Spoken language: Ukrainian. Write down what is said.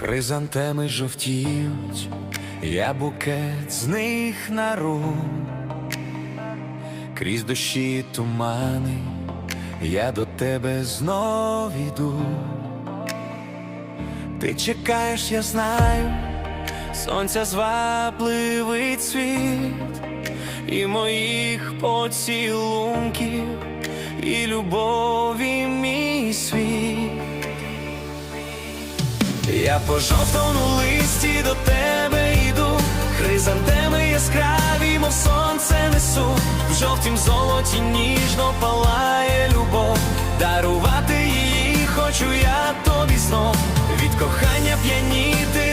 Хризантеми жовтіють, я букет з них нару, крізь дощі тумани, я до тебе знов іду. Ти чекаєш, я знаю, сонця звабливий цвіт, і моїх поцілунків, і любові Я по жовтому листі до тебе йду, хризантеми яскраві, мов сонце несу, в жовтім золоті ніжно палає любов, дарувати її хочу я тобі знов, від кохання п'яніти